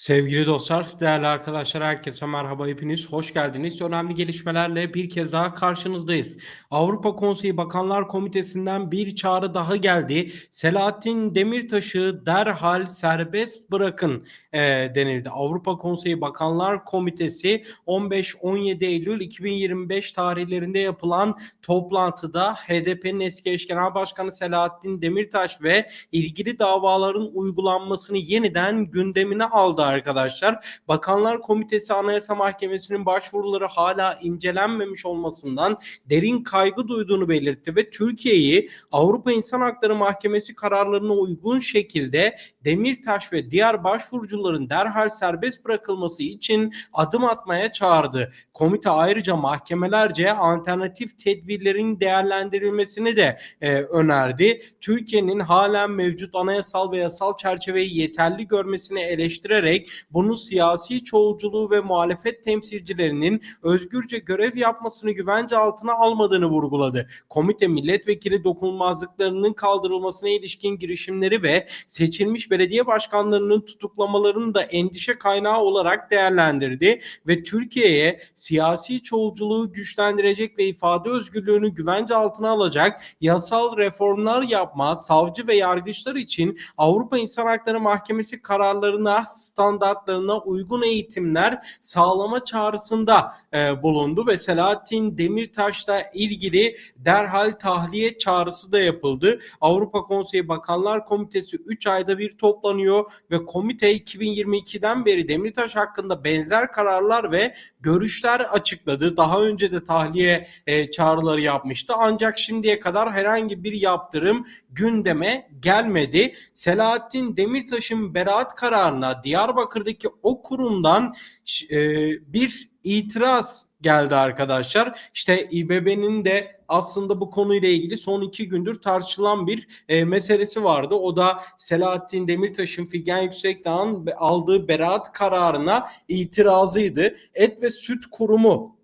Sevgili dostlar, değerli arkadaşlar, herkese merhaba, hepiniz hoş geldiniz. Önemli gelişmelerle bir kez daha karşınızdayız. Avrupa Konseyi Bakanlar Komitesi'nden bir çağrı daha geldi. Selahattin Demirtaş'ı derhal serbest bırakın e, denildi. Avrupa Konseyi Bakanlar Komitesi 15-17 Eylül 2025 tarihlerinde yapılan toplantıda HDP'nin eski eş genel başkanı Selahattin Demirtaş ve ilgili davaların uygulanmasını yeniden gündemine aldı arkadaşlar. Bakanlar Komitesi Anayasa Mahkemesi'nin başvuruları hala incelenmemiş olmasından derin kaygı duyduğunu belirtti ve Türkiye'yi Avrupa İnsan Hakları Mahkemesi kararlarına uygun şekilde Demirtaş ve diğer başvurucuların derhal serbest bırakılması için adım atmaya çağırdı. Komite ayrıca mahkemelerce alternatif tedbirlerin değerlendirilmesini de e, önerdi. Türkiye'nin halen mevcut anayasal ve yasal çerçeveyi yeterli görmesini eleştirerek bunu siyasi çoğulculuğu ve muhalefet temsilcilerinin özgürce görev yapmasını güvence altına almadığını vurguladı. Komite milletvekili dokunulmazlıklarının kaldırılmasına ilişkin girişimleri ve seçilmiş belediye başkanlarının tutuklamalarını da endişe kaynağı olarak değerlendirdi ve Türkiye'ye siyasi çoğulculuğu güçlendirecek ve ifade özgürlüğünü güvence altına alacak yasal reformlar yapma, savcı ve yargıçlar için Avrupa İnsan Hakları Mahkemesi kararlarına, standartlarına uygun eğitimler sağlama çağrısında e, bulundu ve Selahattin Demirtaş'la ilgili derhal tahliye çağrısı da yapıldı. Avrupa Konseyi Bakanlar Komitesi 3 ayda bir toplanıyor ve komite 2022'den beri Demirtaş hakkında benzer kararlar ve görüşler açıkladı. Daha önce de tahliye e, çağrıları yapmıştı. Ancak şimdiye kadar herhangi bir yaptırım gündeme gelmedi. Selahattin Demirtaş'ın beraat kararına Diyarbakır'daki o kurumdan e, bir itiraz geldi arkadaşlar. İşte İBB'nin de aslında bu konuyla ilgili son iki gündür tartışılan bir e, meselesi vardı. O da Selahattin Demirtaş'ın Figen Yüksekdağ'ın aldığı beraat kararına itirazıydı. Et ve Süt Kurumu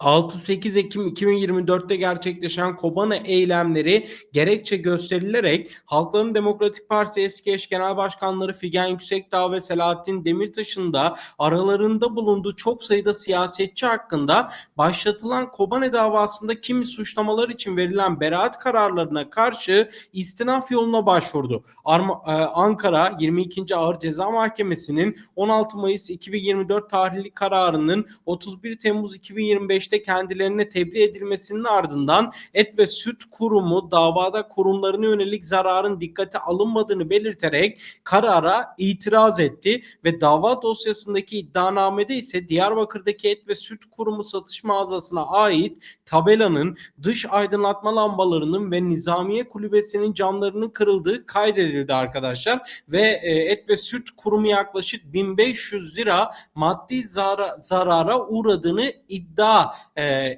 6-8 Ekim 2024'te gerçekleşen Kobana eylemleri gerekçe gösterilerek Halkların Demokratik Partisi eski eş genel başkanları Figen Yüksekdağ ve Selahattin Demirtaş'ın da aralarında bulunduğu çok sayıda siyasetçi hakkında başlatılan Kobane davasında kimi suçlamalar için verilen beraat kararlarına karşı istinaf yoluna başvurdu. Arma, e, Ankara 22. Ağır Ceza Mahkemesi'nin 16 Mayıs 2024 tarihli kararının 31 Temmuz 2025 süreçte kendilerine tebliğ edilmesinin ardından Et ve Süt Kurumu davada kurumlarına yönelik zararın dikkate alınmadığını belirterek karara itiraz etti ve dava dosyasındaki iddianamede ise Diyarbakır'daki Et ve Süt Kurumu satış mağazasına ait tabelanın dış aydınlatma lambalarının ve Nizamiye Kulübesi'nin camlarının kırıldığı kaydedildi arkadaşlar. Ve e, Et ve Süt Kurumu yaklaşık 1500 lira maddi zara, zarara uğradığını iddia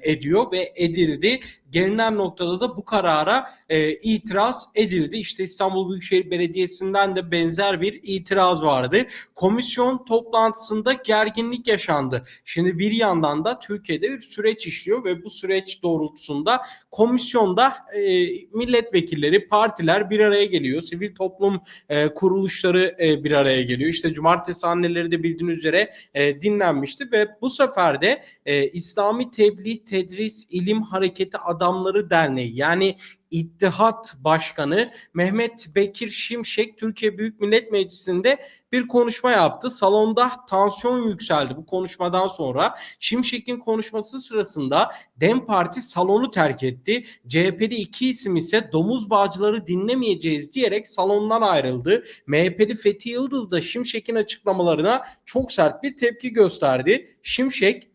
ediyor ve edildi gelinen noktada da bu karara e, itiraz edildi. İşte İstanbul Büyükşehir Belediyesi'nden de benzer bir itiraz vardı. Komisyon toplantısında gerginlik yaşandı. Şimdi bir yandan da Türkiye'de bir süreç işliyor ve bu süreç doğrultusunda komisyonda e, milletvekilleri, partiler bir araya geliyor. Sivil toplum e, kuruluşları e, bir araya geliyor. İşte cumartesi anneleri de bildiğiniz üzere e, dinlenmişti ve bu sefer de e, İslami Tebliğ Tedris İlim Hareketi Adamları Derneği yani İttihat Başkanı Mehmet Bekir Şimşek Türkiye Büyük Millet Meclisi'nde bir konuşma yaptı. Salonda tansiyon yükseldi bu konuşmadan sonra. Şimşek'in konuşması sırasında DEM Parti salonu terk etti. CHP'li iki isim ise domuz bağcıları dinlemeyeceğiz diyerek salondan ayrıldı. MHP'li Fethi Yıldız da Şimşek'in açıklamalarına çok sert bir tepki gösterdi. Şimşek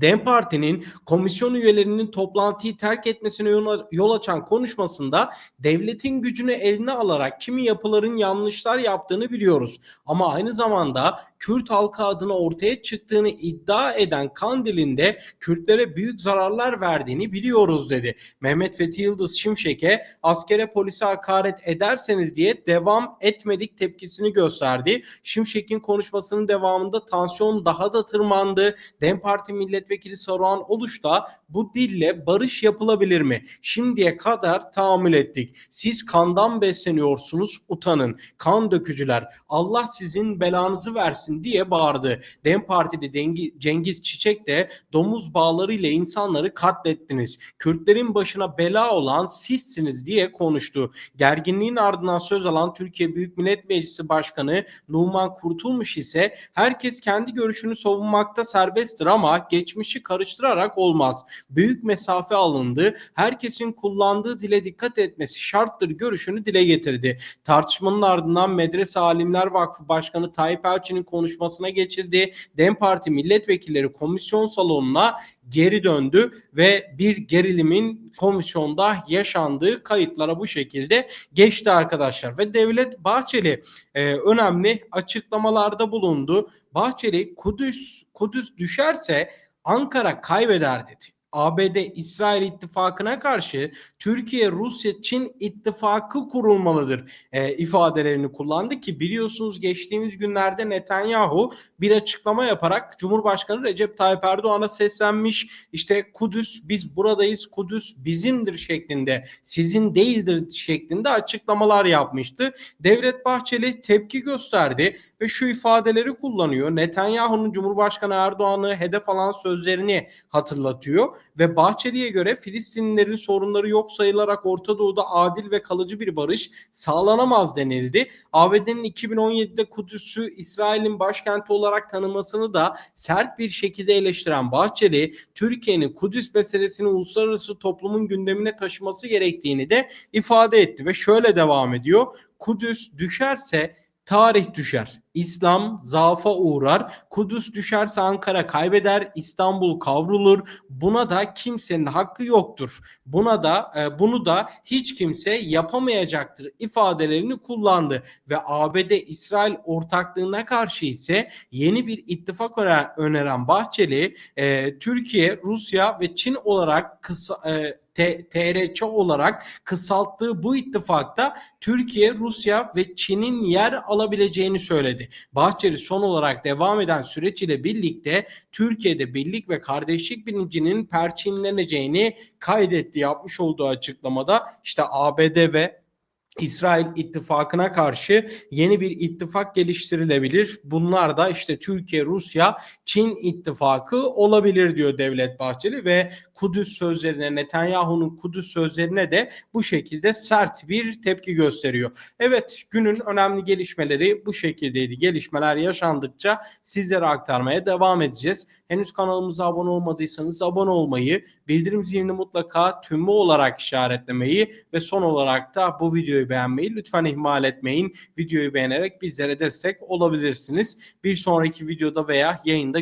DEM Parti'nin komisyon üyelerinin toplantıyı terk etmesine yol açan konuşmasında devletin gücünü eline alarak kimi yapıların yanlışlar yaptığını biliyoruz. Ama aynı zamanda Kürt halkı adına ortaya çıktığını iddia eden Kandil'in Kürtlere büyük zararlar verdiğini biliyoruz dedi. Mehmet Fethi Yıldız Şimşek'e askere polise hakaret ederseniz diye devam etmedik tepkisini gösterdi. Şimşek'in konuşmasının devamında tansiyon daha da tırmandı. DEM Parti Milli Milletvekili Saruhan Oluş da bu dille barış yapılabilir mi? Şimdiye kadar tahammül ettik. Siz kandan besleniyorsunuz utanın. Kan dökücüler Allah sizin belanızı versin diye bağırdı. Dem Partili Dengi, Cengiz Çiçek de domuz bağlarıyla insanları katlettiniz. Kürtlerin başına bela olan sizsiniz diye konuştu. Gerginliğin ardından söz alan Türkiye Büyük Millet Meclisi Başkanı Numan Kurtulmuş ise herkes kendi görüşünü savunmakta serbesttir ama geçmişi karıştırarak olmaz. Büyük mesafe alındı. Herkesin kullandığı dile dikkat etmesi şarttır görüşünü dile getirdi. Tartışmanın ardından Medrese Alimler Vakfı Başkanı Tayyip Elçi'nin konuşmasına geçildi. DEM Parti milletvekilleri komisyon salonuna geri döndü ve bir gerilimin komisyonda yaşandığı kayıtlara bu şekilde geçti arkadaşlar ve Devlet Bahçeli e, önemli açıklamalarda bulundu. Bahçeli Kudüs Kudüs düşerse Ankara kaybeder dedi. ABD İsrail ittifakına karşı Türkiye Rusya Çin ittifakı kurulmalıdır e, ifadelerini kullandı ki biliyorsunuz geçtiğimiz günlerde Netanyahu bir açıklama yaparak Cumhurbaşkanı Recep Tayyip Erdoğan'a seslenmiş. İşte Kudüs biz buradayız Kudüs bizimdir şeklinde sizin değildir şeklinde açıklamalar yapmıştı. Devlet Bahçeli tepki gösterdi ve şu ifadeleri kullanıyor. Netanyahu'nun Cumhurbaşkanı Erdoğan'ı hedef alan sözlerini hatırlatıyor ve Bahçeli'ye göre Filistinlilerin sorunları yok sayılarak Orta Doğu'da adil ve kalıcı bir barış sağlanamaz denildi. ABD'nin 2017'de Kudüs'ü İsrail'in başkenti olarak tanımasını da sert bir şekilde eleştiren Bahçeli, Türkiye'nin Kudüs meselesini uluslararası toplumun gündemine taşıması gerektiğini de ifade etti ve şöyle devam ediyor. Kudüs düşerse tarih düşer. İslam zaafa uğrar. Kudüs düşerse Ankara kaybeder. İstanbul kavrulur. Buna da kimsenin hakkı yoktur. Buna da e, bunu da hiç kimse yapamayacaktır ifadelerini kullandı ve ABD İsrail ortaklığına karşı ise yeni bir ittifak öneren Bahçeli e, Türkiye, Rusya ve Çin olarak kısa e, TRÇ olarak kısalttığı bu ittifakta Türkiye, Rusya ve Çin'in yer alabileceğini söyledi. Bahçeli son olarak devam eden süreç ile birlikte Türkiye'de birlik ve kardeşlik bilincinin perçinleneceğini kaydetti yapmış olduğu açıklamada işte ABD ve İsrail ittifakına karşı yeni bir ittifak geliştirilebilir. Bunlar da işte Türkiye, Rusya, Çin ittifakı olabilir diyor Devlet Bahçeli ve Kudüs sözlerine Netanyahu'nun Kudüs sözlerine de bu şekilde sert bir tepki gösteriyor. Evet günün önemli gelişmeleri bu şekildeydi. Gelişmeler yaşandıkça sizlere aktarmaya devam edeceğiz. Henüz kanalımıza abone olmadıysanız abone olmayı, bildirim zilini mutlaka tümü olarak işaretlemeyi ve son olarak da bu videoyu beğenmeyi lütfen ihmal etmeyin. Videoyu beğenerek bizlere destek olabilirsiniz. Bir sonraki videoda veya yayında